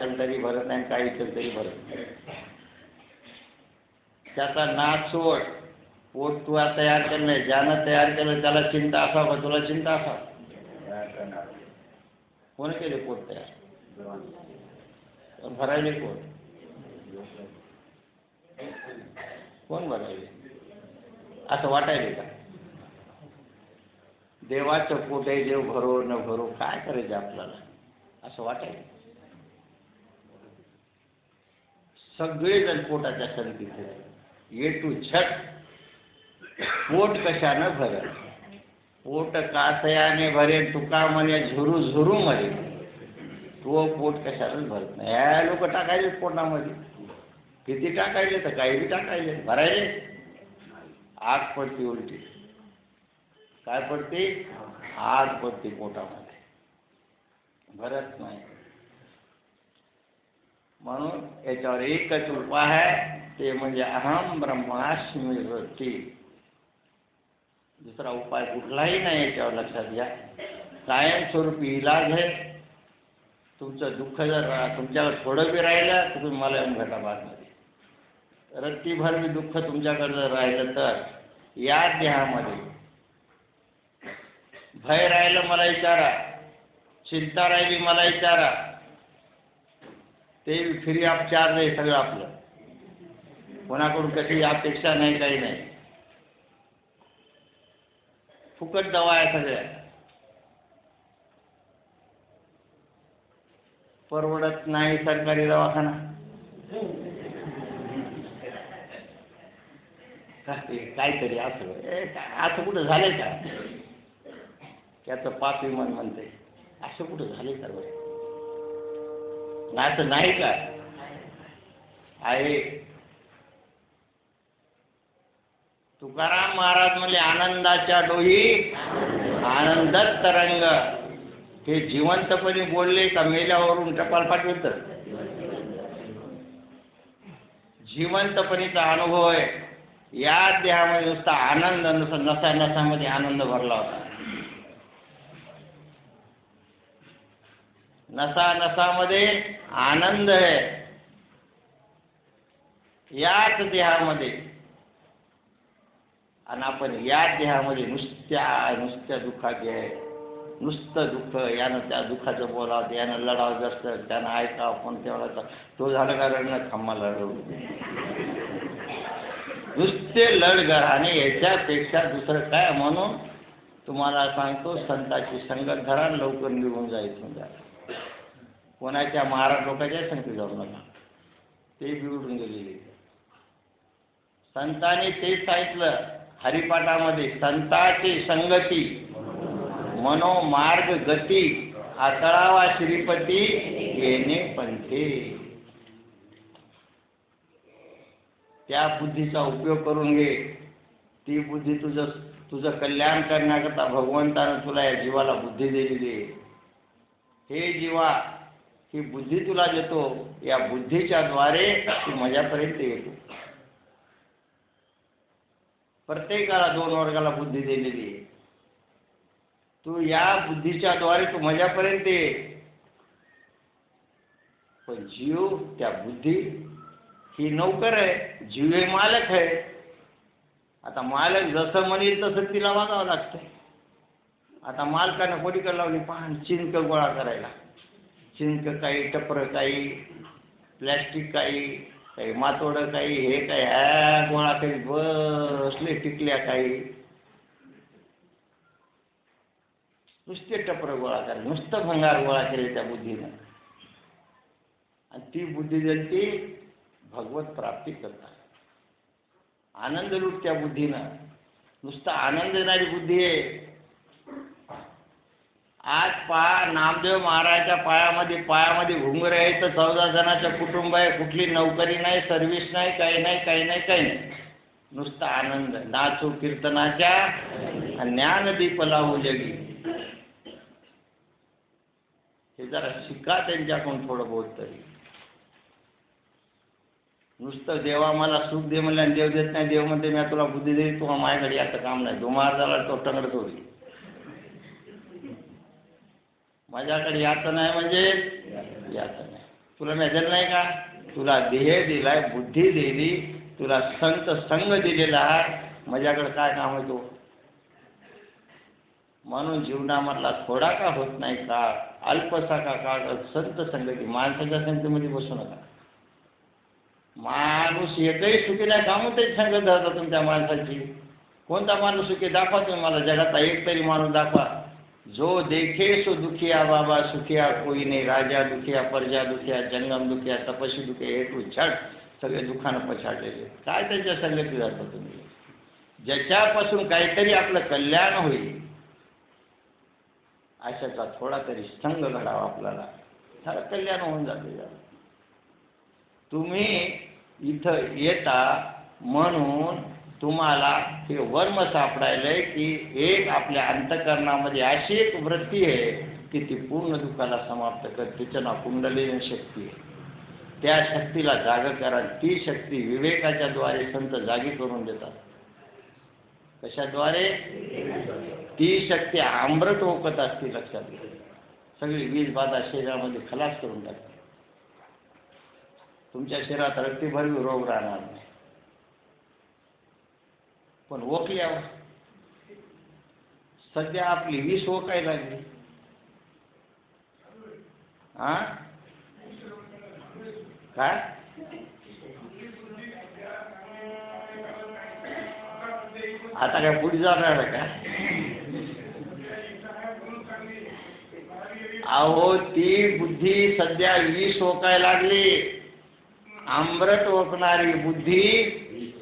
केलं तरी भरत नाही काही केलं तरी भरत नाही. त्याचा नाच सोड. पोट तू तयार केलं नाही ज्यानं तयार केलं त्याला चिंता असावा तुला चिंता असा कोण केले पोट तयार? भरायले कोण कोण भरायले? असं वाटायले का? देवाचं पोट आहे देव भरो न भरो काय करायचं आपल्याला? असं वाटायचं सगळेजण पोटाच्या संगतीत ए टू झट पोट कशानं भरल? पोट कासयाने भरे तुका म्हणे झुरू झुरू मरे तो पोट कशानं भरत नाही? ह्या लोक टाकायचे पोटामध्ये. किती टाकायचे? तर काही बी टाकायचे. भरायचे? आग पडते उलटी. काय पडते? आग पडते पोटामध्ये. भरत नाही. म्हणून याच्यावर एकच उपाय आहे ते म्हणजे अहम ब्रह्मास्मी दुसरा उपाय कुठलाही नाही याच्यावर लक्षात घ्या. कायमस्वरूपी इलाज आहे. तुमचं दुःख जर तुमच्यावर थोडं बी राहिलं तर तुम्ही मला येऊन भेटा बादमध्ये रत्तीभर बी दुःख तुमच्याकडे जर राहिलं तर या देहामध्ये. भय राहिलं मला विचारा. चिंता राहिली मला विचारा. ते फ्री ऑफ चार्ज आहे सगळं आपलं. कोणाकडून कशी अपेक्षा नाही काही नाही. फुकट दवा आहे सगळ्या. परवडत नाही सरकारी दवाखाना. काहीतरी असं. असं कुठं झालंय का? त्याचं पाप विमान म्हणते असं कुठं झालंय का बरं? नाही तर नाही का आहे तुकाराम महाराज म्हणजे आनंदाच्या डोही आनंदच तरंग. हे जिवंतपणे बोलले का मेल्यावरून टपाल पाठवत जिवंतपणीचा अनुभव आहे. या देहामध्ये नुसता आनंद नसा नसा नसामध्ये आनंद भरला होता. नसा नसामध्ये आनंद आहे. याच देहामध्ये. आणि आपण या देहामध्ये नुसत्या नुसत्या दुःखाची आहे. नुसतं दुःख यानं त्या दुःखाचं बोलावं यानं लढावं जास्त त्यानं ऐकावं पण तेवढा तो झालं का रडणं? थांबा लढवू नुसते लढगराने याच्यापेक्षा दुसरं काय? म्हणून तुम्हाला सांगतो संताची संगत धरा लवकर निघून जायचं जा. कोणाच्या महाराज लोकांच्या संगती जाऊ नका. ते बिघडून गेलेले. संतांनी तेच सांगितलं हरिपाठामध्ये संताची संगती. मनोमार्ग गती आकळावा श्रीपती येणे पंथे. त्या बुद्धीचा उपयोग करून घे. ती बुद्धी तुझं तुझं कल्याण करण्याकरता भगवंतानं तुला या जीवाला बुद्धी दिलेली आहे. हे जीवा ही बुद्धी तुला देतो या बुद्धीच्या द्वारे तू माझ्यापर्यंत येतो. प्रत्येकाला दोन वर्गाला बुद्धी दिलेली आहे. तू या बुद्धीच्या द्वारे तू माझ्यापर्यंत ये. पण जीव त्या बुद्धी ही नौकर आहे जीव हे मालक आहे. आता मालक जसं म्हणेल तसं तिला वागावं लागतं आता मालकानं कोणीकडे लावली? पान चिंक गोळा करायला. चिंक काही टपर काही प्लॅस्टिक काही काही मातोडं काही हे काही ह्या गोळा काही बसले टिकल्या काही. नुसते टपर गोळा करा नुसतं भंगार गोळा केले त्या बुद्धीनं. आणि ती बुद्धी जनती भगवत प्राप्ती करतात. आनंद लूट त्या बुद्धीनं. नुसता आनंद देणारी बुद्धी आहे. आज पहा नामदेव महाराजच्या पायामध्ये पायामध्ये घुंगर आहे तर चौदा जणाचं कुटुंब आहे कुठली नोकरी नाही सर्व्हिस नाही काही नाही काही नाही काही नाही. नुसता आनंद नाचू कीर्तनाच्या आणि ज्ञानदीप लावू जगी. हे जरा शिका त्यांच्याकडून थोडं बहुत तरी. नुसतं देवा मला सुख दे म्हणलं आणि देव देत नाही देव म्हणते मी तुला बुद्धी देईल तुला माझ्याकडे याचं काम नाही. धुमार झाला तो टंगडत होईल. माझ्याकडे याचं नाही म्हणजे याचं नाही. तुला नजर नाही का? तुला देह दिलाय बुद्धी दिली तुला संत संग दिलेला आहे. माझ्याकडे काय काम आहे तो? म्हणून जीवनामधला थोडा का होत नाही का? अल्पसा का काळ संत संगती माणसाच्या संगतीमध्ये बसू नका. माणूस एकही सुखी नाही कामून तरी संगत धरता तुमच्या माणसाची. कोणता माणूस सुखी? दाखवा तुम्ही मला. जगाचा एक तरी माणूस दाखवा. जो देखे सो दुखिया बाबा सुखिया कोई नाही राजा दुखिया प्रजा दुखिया जंगम दुखिया तपशी दुखिया हे तू छट सगळे दुखानं पछाडलेले. काय त्यांच्या संगती जाता तुम्ही? ज्याच्यापासून काहीतरी आपलं कल्याण होईल अशाचा थोडा तरी संघ घडावा आपल्याला. सारं कल्याण होऊन जाते तुम्ही इथं येता म्हणून तुम्हाला हे वर्म सापडायलंय की एक आपल्या अंतकरणामध्ये अशी एक वृत्ती आहे की ती पूर्ण दुःखाला समाप्त करते तिचं नाव कुंडलीन शक्ती आहे. त्या शक्तीला जाग करा. ती शक्ती विवेकाच्या द्वारे संत जागी करून देतात. कशाद्वारे? ती शक्ती आमृत ओकत असते लक्षात घ्या. सगळी वीज बाधा शरीरामध्ये खलास करून टाकते. तुमच्या शरीरात रक्तीभरवी रोग राहणार नाही. पण हो ओकल्यावर सध्या आपली वीस हो ओकाय लागली? हा काय? आता काय पुढे जाणार का? अहो ती बुद्धी सध्या वीस हो ओकाय लागली? आंबरट ओकणारी बुद्धी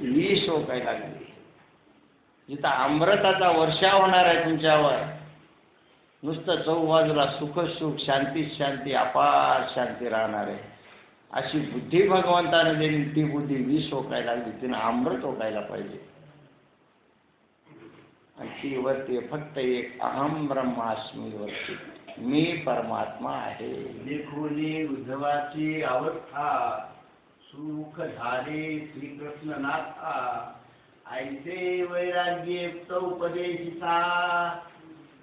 विष ओकाय लागली? जिथं अमृताचा वर्षा होणार आहे तुमच्यावर. नुसतं चौबाजूला सुख सुख शांती शांती अपार शांती राहणार आहे. अशी बुद्धी भगवंताने दिली ती बुद्धी विष ओकायला लागली तिनं अमृत ओकायला पाहिजे. आणि ती वरती फक्त एक अहम ब्रह्मास्मी वरती. मी परमात्मा आहे. देखोनी उद्धवाची अवस्था सुख झाले श्रीकृष्ण नाथा ऐसे वैराग्य उपदेशिता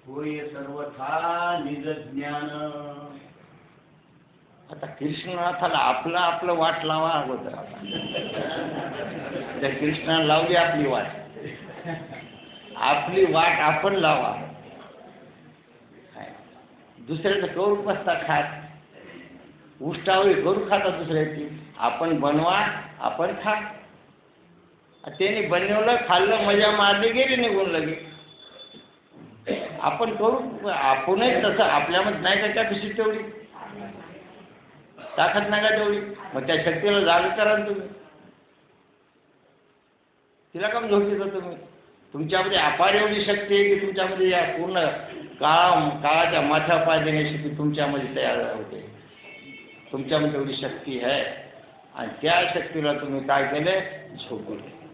होय सर्वथा निज ज्ञान. आता कृष्णनाथाला आपलं आपलं वाट लावा अगोदर आता. त्या कृष्णाला लावली आपली वाट. आपली वाट आपण लावा. दुसऱ्याचं करून बसता खात. उष्टावळी करू खाता दुसऱ्याची. आपण बनवा आपण खा. त्याने बनवलं खाल्लं मजा मारली गेली निघून लगे आपण करू आपणही तसं आपल्यामध्ये नाही का कॅपॅसिटी तेवढी. ताकद नाही का तेवढी? मग त्या शक्तीला जाग करा ना तुम्ही. तिला काम झोपीचा तुम्ही? तुमच्यामध्ये अपार एवढी शक्ती आहे की तुमच्यामध्ये या पूर्ण काळा काळाच्या माथ्या पाय देण्याची तुमच्यामध्ये तयार होते. तुमच्यामध्ये एवढी शक्ती आहे. आणि त्या शक्तीला तुम्ही काय केले? झोपले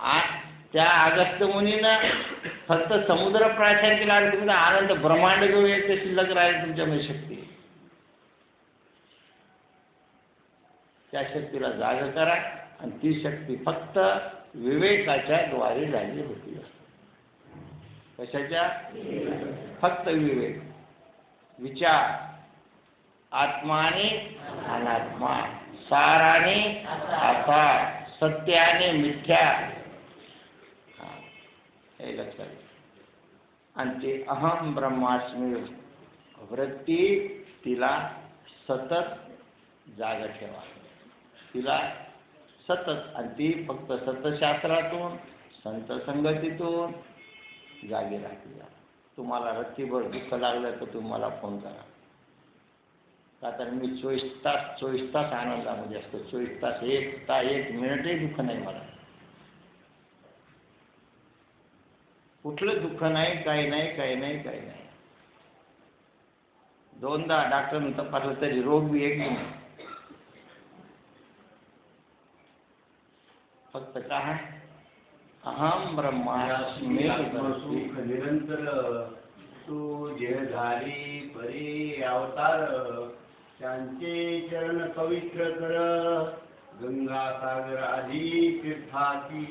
आ त्या अगस्त्य मुनीनं फक्त समुद्र प्रार्थना केला आणि तुम्ही आनंद ब्रह्मांड घेऊन एक शिल्लक राहील तुमच्यामध्ये शक्ती. त्या शक्तीला जाग करा आणि ती शक्ती फक्त विवेकाच्या द्वारे झाली होती. कशाच्या? फक्त विवेक. विचार. आत्माने अनात्मा. साराने आसार सत्याने मिथ्या. हे लक्षात आणि ते अहम ब्रह्मास्मी वृत्ती तिला सतत जाग ठेवा. तिला सतत आणि ती फक्त सतशास्त्रातून संत संगतीतून जागी राहते तुम्हाला रत्तीभर दुःख लागलं तर तुम्ही मला फोन करा. का तर मी चोवीस तास चोवीस तास आनंदामध्ये असतो. चोवीस तास एक तास एक मिनिटही दुःख नाही मला. कुठलं दुःख नाही काही नाही काही नाही काही नाही. दोनदा डॉक्टरनं तपासलं तरी रोग बी एक नाही. फक्त काय अहम ब्रह्मास्मी सुख निरंतर तू झाली परी अवतार त्यांचे चरण पवित्र कर गंगा सागर आधी तीर्थाची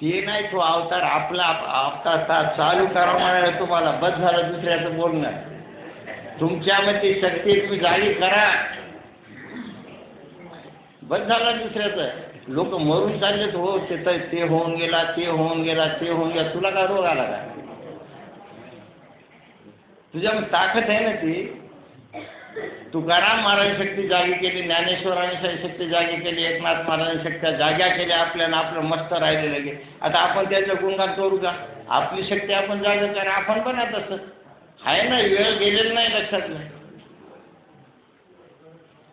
ते नाही तो अवतार आपला आप- अवतार चालू करा म्हणाले तुम्हाला. बस झालं दुसऱ्याचं बोलणं. तुमच्यामध्ये शक्ती तुम्ही जागी करा. बस झालं दुसऱ्याचं. लोक मरून चाललेत हो ते ते होऊन गेला ते होऊन गेला ते होऊन गेला. तुला काय रोग आला का? तुझ्या ताकद आहे ना ती. तुकाराम महाराज शक्ती जागी केली ज्ञानेश्वरांनी शक्ती जागी केली एकनाथ महाराजांनी शक्त्या जाग्या केल्या आपल्याला आपलं मस्त राहिलेलं गे आता आपण त्याचं गुणगान करू का? आपली शक्ती आपण जागा करा आपण पण आता तसं आहे ना वेळ गेलेला नाही लक्षात नाही.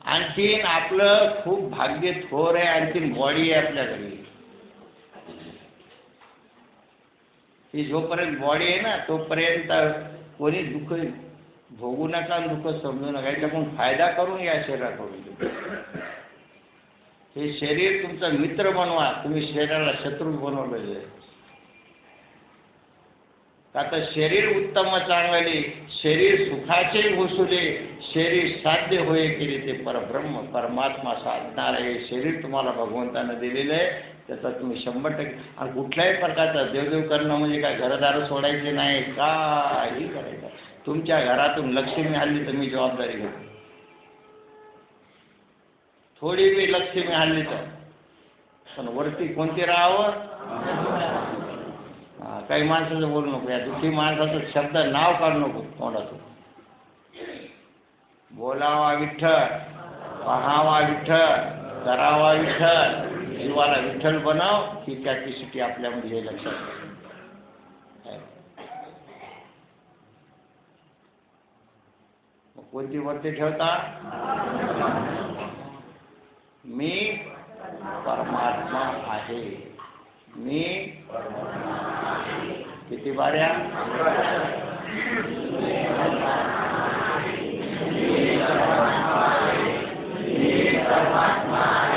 आणखीन आपलं खूप भाग्य थोर आहे आणखीन बॉडी आहे आपल्याकडे ही जोपर्यंत बॉडी आहे ना तोपर्यंत कोणी दुःख भोगू नका आणि दुःख समजू नका. याच्याकडून फायदा करून या शरीराकडून हे शरीर तुमचा मित्र बनवा. तुम्ही शरीराला शत्रू बनवलेले. आता शरीर उत्तम चांगले शरीर सुखाचे घुसुले शरीर साध्य होय केले ते परब्रह्म परमात्मा साधणार आहे हे शरीर तुम्हाला भगवंतानं दिलेलं आहे. त्याचा तुम्ही शंभर टक्के आणि कुठल्याही प्रकारचा देवदेव करणं म्हणजे काय घरदार सोडायचे नाही काही करायचं. तुमच्या घरातून लक्ष्मी हल्ली तर मी जबाबदारी घेतो. थोडी बी लक्ष्मी हल्ली तर. पण वरती कोणती राहावं? काही माणसाचं बोलू नको या दुःखी माणसाचं शब्द नाव काढू नको तोंडातून. बोलावा विठ्ठल पहावा विठ्ठल करावा विठ्ठल जीवाला विठ्ठल बनव ही कॅपॅसिटी आपल्यामध्ये हे लक्षात ठेवा. मग कोणती वरती ठेवता? मी परमात्मा आहे. मी किती बाऱ्या मी परमात्मा आहे.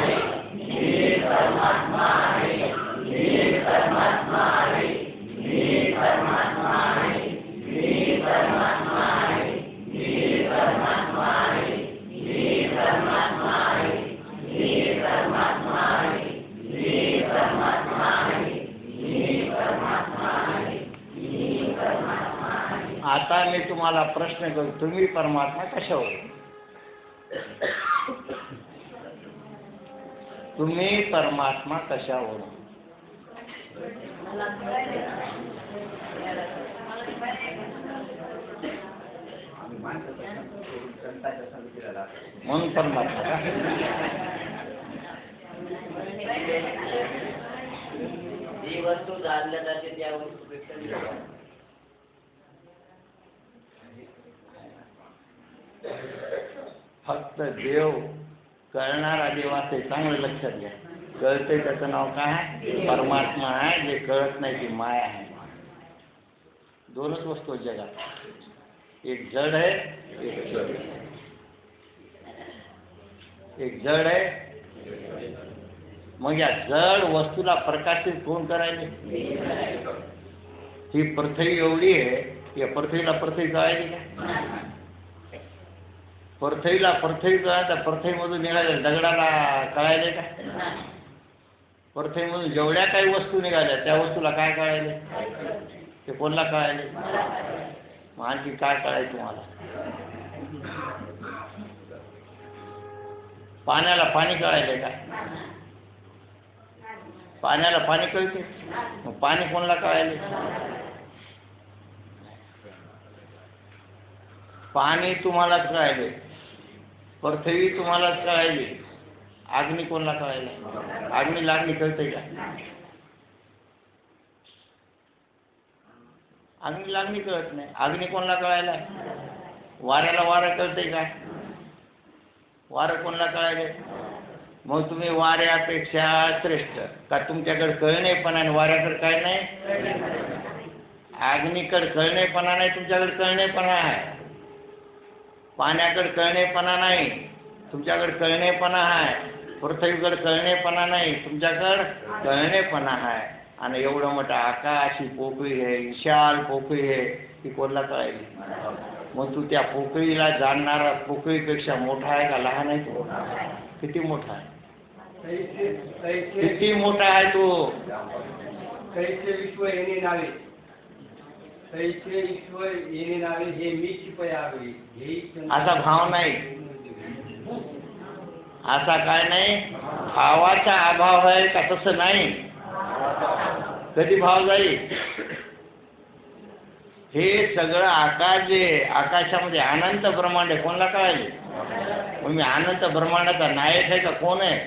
मी तुम्हाला प्रश्न करू तुम्ही परमात्मा कशावर? तुम्ही परमात्मा कशा आम्ही म्हणून परमात्मा जी वस्तू जाणल्या जाते त्या वस्तूपेक्षा फक्त देव कळणारा देव असे चांगलं लक्षात घ्या. कळते त्याचं नाव काय? आहे परमात्मा आहे. जे कळत नाही ती माया आहे. दोनच वस्तू जगात. एक जड आहे एक जड आहे. एक जड आहे. मग या जड वस्तूला प्रकाशित कोण करायचे ही पृथ्वी एवढी आहे या पृथ्वीला पृथ्वी कळायची का? परथईला परथई जो आहे त्या परथईमधून निघाल्या दगडाला कळायले का? परथईमधून जेवढ्या काही वस्तू निघाल्या त्या वस्तूला काय कळायले? ते कोणला कळायले? मग आणखी काय कळायचं तुम्हाला? पाण्याला पाणी कळायले का? पाण्याला पाणी कळते? मग पाणी कोणाला कळायले? पाणी तुम्हालाच कळायले. पृथ्वी तुम्हाला कळायली. अग्नी कोणाला कळायला? अग्नी लागणी कळते का? अग्नी लागणी कळत नाही. अग्नी कोणाला कळायला? वाऱ्याला वारं कळते का? वारं कोणाला कळायले? मग तुम्ही वाऱ्यापेक्षा श्रेष्ठ. का तुमच्याकडे कळणेपणा आणि वाऱ्याकडे काय नाही? अग्नीकडे कळणेपणा नाही तुमच्याकडे कळणेपणा आहे. पाण्याकडे कळणेपणा नाही तुमच्याकडे कळणेपणा आहे. पृथ्वीकडे कळणेपणा नाही तुमच्याकडे कळणेपणा आहे. आणि एवढं मोठं आकाश ही पोकळी आहे विशाल पोकळी आहे ती कोणाला कळायची मग तू त्या पोकळीला जाणणारा पोकळीपेक्षा मोठा आहे का लहान आहे तू? किती मोठा आहे? किती मोठा आहे तो कैसे विश्व येणे नावे तैसे ईश्वर येणे नावे हे मीच पयावे हे असा भाव नाही. असा काय नाही? भावाचा अभाव आहे का तसं नाही? कधी भाव जाईल? हे सगळं आकाश जे आकाशामध्ये अनंत ब्रह्मांड आहे कोणाला कळायचे? मग मी अनंत ब्रह्मांडाचा नायक आहे का कोण आहे?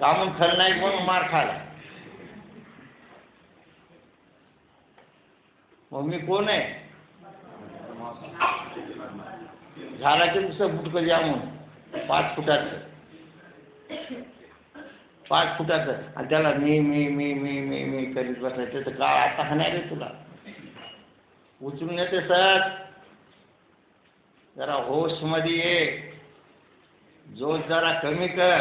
कामून खलनायक म्हणून मार खाला. मम्मी कोण आहे? झाडाचे नुसतं बुटकं जामून पाच फुटाचं. पाच फुटाचं. आणि त्याला मी मी मी मी मी मी करीत बसायचं. त्याचं काळ आता हा नाही रे तुला? उचलून येते सर. जरा होशमध्ये ये. जोश जरा कमी कर.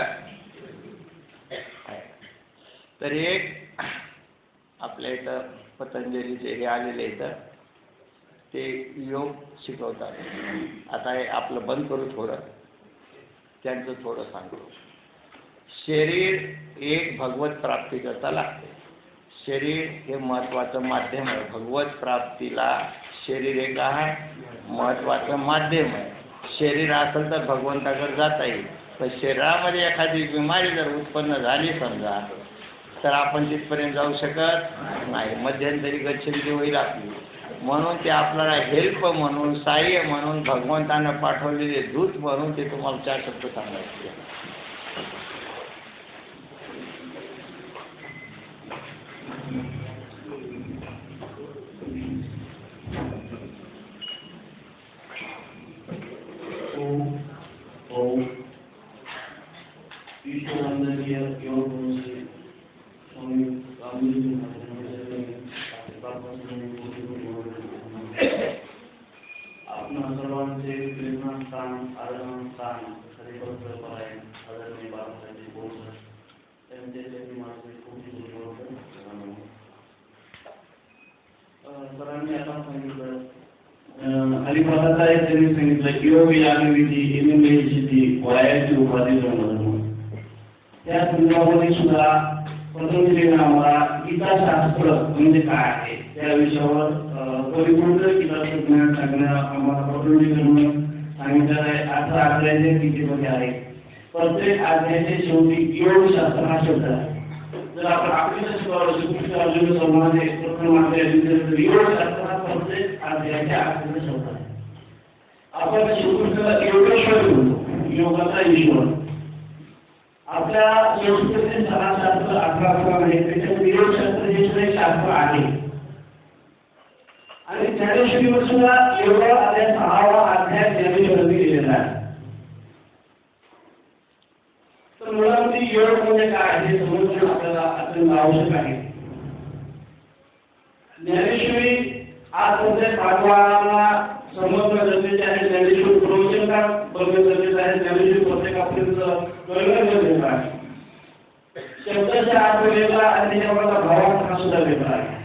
तर एक आपल्या इथं पतंजलीचे हे आलेले इथं ते योग शिकवतात. आता हे आपलं बंद करू थोडं. त्यांचं थोडं सांगतो. शरीर एक भगवत प्राप्तीकरता लागते. शरीर हे महत्त्वाचं माध्यम आहे. भगवत प्राप्तीला शरीर एक आहे महत्त्वाचं माध्यम आहे. शरीर असेल तर भगवंताकडे जाता येईल. पण शरीरामध्ये एखादी बिमारी जर उत्पन्न झाली समजा तर आपण तिथपर्यंत जाऊ शकत नाही. मध्यंतरी गच्छंती होईल आपली. म्हणून ते आपल्याला हेल्प म्हणून सहाय्य म्हणून भगवंतानं पाठवलेले दूत म्हणून ते तुम्हाला चार शब्द सांगायचे ओम ओम ईश्वरानंदीय योग गुरु श्री स्वामी रामदेव आपणा सर्वांचे प्रेरणास्थान आदरणास्थान हरिभक्त परायण आदरणीय बाबासाहेब बोलकर त्यांचे त्यांनी माझे खूप धन्यवाद सरांनी आता सांगितलं अलिबाबात आहे त्यांनी सांगितलं योग यागविधी एमएमएची ती वयाची उपाधी जन्म त्या संदर्भामध्ये सुद्धा पतंजलीने आम्हाला गीताशास्त्र म्हणजे काय आहे? त्या विषयावर परिपूर्ण गीताचं ज्ञान सांगणं आम्हाला पतंजलीकडून सांगितलं आहे. अठरा अध्यायाचे गीतेमध्ये आहे. प्रत्येक अध्यायाच्या शेवटी योग शास्त्र हा शब्द आहे. जर आपण आपल्या श्रीकृष्ण अर्जुन संवादे प्रथम अध्याय द्वितीय योग शास्त्र हा प्रत्येक अध्यायाच्या आखरीचा शब्द आहे आपण श्रीकृष्णाला योगेश्वर म्हणतो योगाचा ईश्वर आपल्या संस्कृतीचे सणाशास्त्र अठरा प्रकार आहे त्याच्यामध्ये योगशास्त्र हे सुद्धा एक शास्त्र आहे आणि ज्ञानेश्वरीवर सुद्धा योग अध्याय सहावा अध्याय ज्ञानेश्वरांनी लिहिलेला आहे तर मुळामध्ये योग म्हणजे काय हे समजणं आपल्याला अत्यंत आवश्यक आहे ज्ञानेश्वरी आज सध्या भागवाना समजणं गरजेचे आहे ज्ञानेश्वरी प्रवचन का बघणं गरजेचं आहे ज्ञानेश्वरी प्रत्येकापर्यंत कळणं गरजेचं आहे शब्दाचा अर्थ वेगळा आणि त्याच्यामधला भावार्थ हा सुद्धा वेगळा आहे.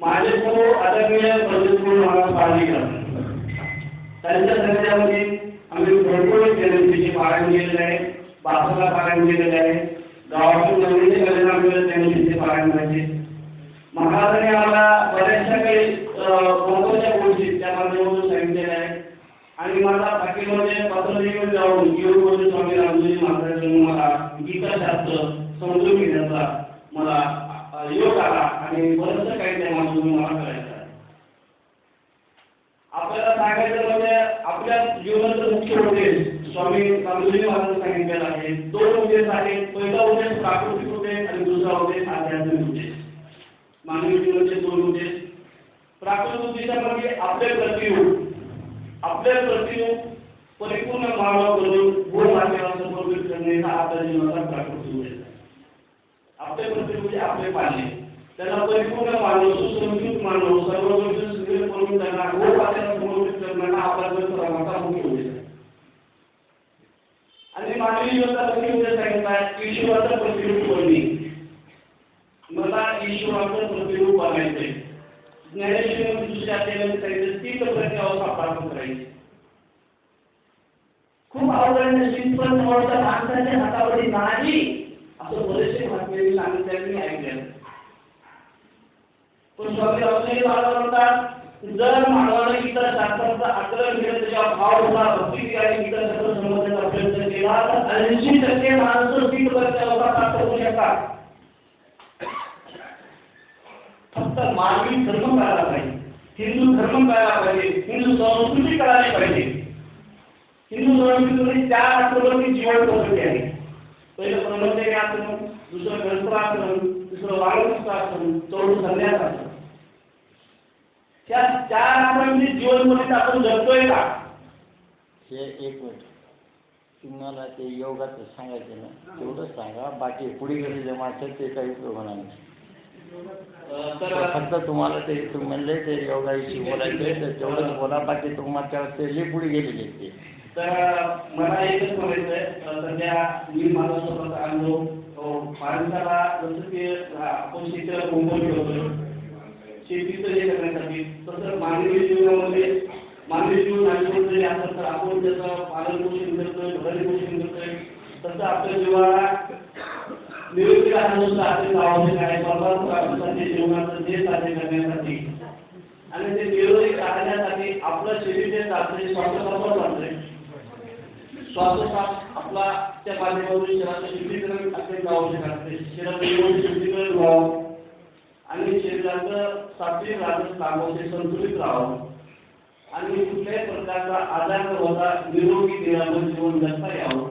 माझे गुरु आदरणीय पंडितपूर महाराज पाळणीकर त्यांच्या संध्यामध्ये आम्ही भरपूर ज्ञानेश्वरीचे पारायण केलेलं आहे बासला पारायण केलेलं आहे. गावातून नवीन गणना मिळत तिथे पारायण पाहिजे महाराजांनी आम्हाला बऱ्याचशा काही महत्त्वाच्या महत्त्वाच्या गोष्टी त्या माध्यमातून सांगितलेल्या आहेत. आणि मला बाकीमध्ये पत्रलेखन जाऊन योग स्वामी रामजी महाराजांनी मला गीताशास्त्र समजून घेण्याचा मला योग आला आणि बरंचसं काही त्या माध्यमातून मला करायचं आहे. आपल्याला सांगायचं म्हणजे आपल्या जीवनाचं मुख्य उद्देश स्वामी रामजी महाराज सांगितलेला आहे. दोन उद्देश आहेत. पहिला उद्देश प्राकृतिक उद्देश आणि दुसरा उद्देश आध्यात्मिक उद्देश. मानवी जीवनाचे दोन उद्देश प्राकृतिक उद्देशामध्ये आपले प्रतिरूप. आपल्या प्रतिरूप परिपूर्ण मानव करून भूमातेला समर्पित करणे हा आपल्या जीवनाचा प्राकृतिक उद्देश आहे. आपले प्रतिरूप म्हणजे आपले पाले त्यांना परिपूर्ण मानव सुसंस्कृत मानव सर्व गोष्टी करून त्यांना गोपात्याला समर्पित करणं हा आपला मुख्य उद्देश आहे. आणि मानवी जीवनाचा मुख्य उद्देश सांगितला आहे प्रतिरूप बनणे. मला ईश्वराचं प्रतिरूप बनायचंय ज्ञानेश्वर दुसऱ्या अध्यायामध्ये सांगितलं तीन प्रकारची अवस्था प्राप्त करायची खूप अवघड नशीब पण थोडंसं माणसाच्या हातामध्ये नाही असं बरेचसे महात्मे सांगितल्याने मी ऐकलेलं पण स्वामी अवसरी महाराज म्हणतात जर मानवाने इतर शास्त्रांचा आग्रह केलं त्याच्या भाव होता भक्ती आणि इतर शास्त्र समजण्याचा प्रयत्न केला तर ऐंशी टक्के माणसं तीन करता लोकांना प्राप्त होऊ शकतात. फक्त मानवी धर्म करायला पाहिजे. हिंदू धर्म करायला पाहिजे. हिंदू संस्कृती करायला पाहिजे. हिंदू संस्कृतीमध्ये चार आश्रमांची जीवन पद्धती आहे. पहिलं ब्रह्मचर्य आश्रम दुसरं गणपराश्रम दुसरं वाळवस्त आश्रम चौथं संन्यास आश्रम त्या चार आश्रमांची जीवन पद्धती आपण जगतोय का? हे एक मिनिट. तुम्हाला ते योगाचं सांगायचं ना तेवढं सांगा. बाकी पुढे गेले जे माणसं ते काही होणार नाही. फक्त तुम्हाला ते म्हणले ते योगाविषयी बोलायचे तर तेवढंच बोला बाकी तुम्हाला ते लई पुढे गेलेले आहेत ते. तर मला एकच म्हणायचं आहे सध्या मी माझा स्वतःचा अनुभव माणसाला जसं की आपण शेतीला कोंबून ठेवतो. शेतीचं हे करण्यासाठी तसं मानवी जीवनामध्ये मानवी जीवन आयुष्यात जरी असं तर आपण त्याचं पालन पोषण करतोय भरण पोषण करतोय तसं आपल्या जीवाला विविध राहणं सुद्धा आवश्यक आहे परमात्मा जीवनाचं ध्येय साध्य करण्यासाठी आणि ते निरोगी राहण्यासाठी आपलं शरीर जे चालते श्वासोच्छवास चालते श्वासोश्वास आपला त्या माध्यमातून शरीराचं शुद्धीकरण अत्यंत आवश्यक असते शरीराचं शुद्धीकरण व्हावं आणि शरीराचं सात्विक राहणं ते संतुलित राहावं. आणि कुठल्याही प्रकारचा आजार न होता निरोगी निरामय जीवन जगता यावं.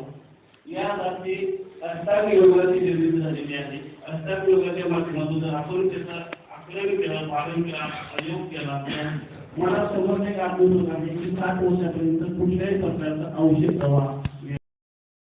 यासाठी अष्टांग योगाची निर्मिती झालेली आहे. अष्टांग योगाच्या माध्यमातून जर आपण त्याचा आकलन केला पालन केला योग केला मला समजणे का आहे की सात वर्षापर्यंत कुठल्याही प्रकारचा औषध दवा